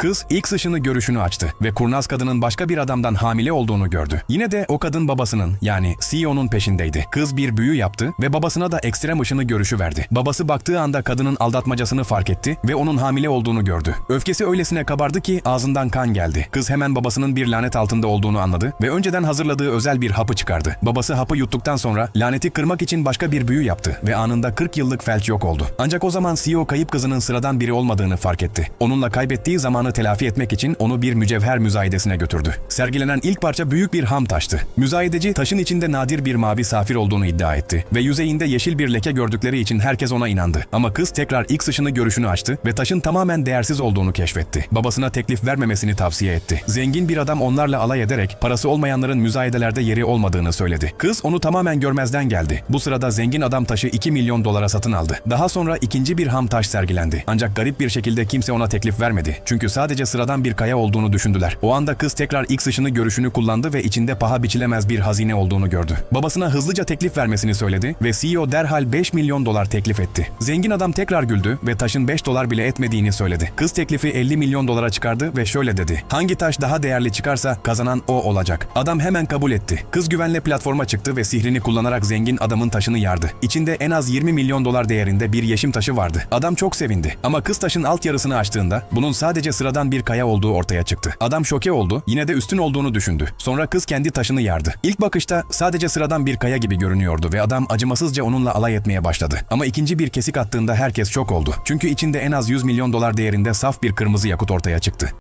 Kız ilk ışını görüşünü açtı ve kurnaz kadının başka bir adamdan hamile olduğunu gördü. Yine de o kadın babasının yani CEO'nun peşindeydi. Kız bir büyü yaptı ve babasına da ekstrem ışını görüşü verdi. Babası baktığı anda kadının aldatmacasını fark etti ve onun hamile olduğunu gördü. Öfkesi öylesine kabardı ki ağzından kan geldi. Kız hemen babasının bir lanet altında olduğunu anladı ve önceden hazırladığı özel bir hapı çıkardı. Babası hapı yuttuktan sonra laneti kırmak için başka bir büyü yaptı ve anında 40 yıllık felç yok oldu. Ancak o zaman CEO kayıp kızının sıradan biri olmadığını fark etti. Onunla kaybettiği zamanı telafi etmek için onu bir mücevher müzayedesine götürdü. Sergilenen ilk parça büyük bir ham taştı. Müzayedeci taşın içinde nadir bir mavi safir olduğunu iddia etti ve yüzeyinde yeşil bir leke gördükleri için herkes ona inandı. Ama kız tekrar ilk ışını görüşünü açtı ve taşın tamamen değersiz olduğunu keşfetti. Babasına teklif vermemesini tavsiye etti. Zengin bir adam onlarla alay ederek parası olmayanların müzayedelerde yeri olmadığını söyledi. Kız onu tamamen görmezden geldi. Bu sırada zengin adam taşı 2 milyon dolara satın aldı. Daha sonra ikinci bir ham taş sergilendi. Ancak garip bir şekilde kimse ona teklif vermedi. Çünkü sadece sıradan bir kaya olduğunu düşündüler. O anda kız tekrar X ışını görüşünü kullandı ve içinde paha biçilemez bir hazine olduğunu gördü. Babasına hızlıca teklif vermesini söyledi ve CEO derhal 5 milyon dolar teklif etti. Zengin adam tekrar güldü ve taşın 5 dolar bile etmediğini söyledi. Kız teklifi 50 milyon dolara çıkardı ve şöyle dedi. Hangi taş daha değerli çıkarsa kazanan o olacak. Adam hemen kabul etti. Kız güvenle platforma çıktı ve sihrini kullanarak zengin adamın taşını yardı. İçinde en az 20 milyon dolar değerinde bir yeşim taşı vardı. Adam çok sevindi. Ama kız taşın alt yarısını açtığında bunun sadece sıradan bir kaya olduğu ortaya çıktı. Adam şoke oldu, yine de üstün olduğunu düşündü. Sonra kız kendi taşını yardı. İlk bakışta sadece sıradan bir kaya gibi görünüyordu ve adam acımasızca onunla alay etmeye başladı. Ama ikinci bir kesik attığında herkes şok oldu. Çünkü içinde en az 100 milyon dolar değerinde saf bir kırmızı yakut ortaya çıktı.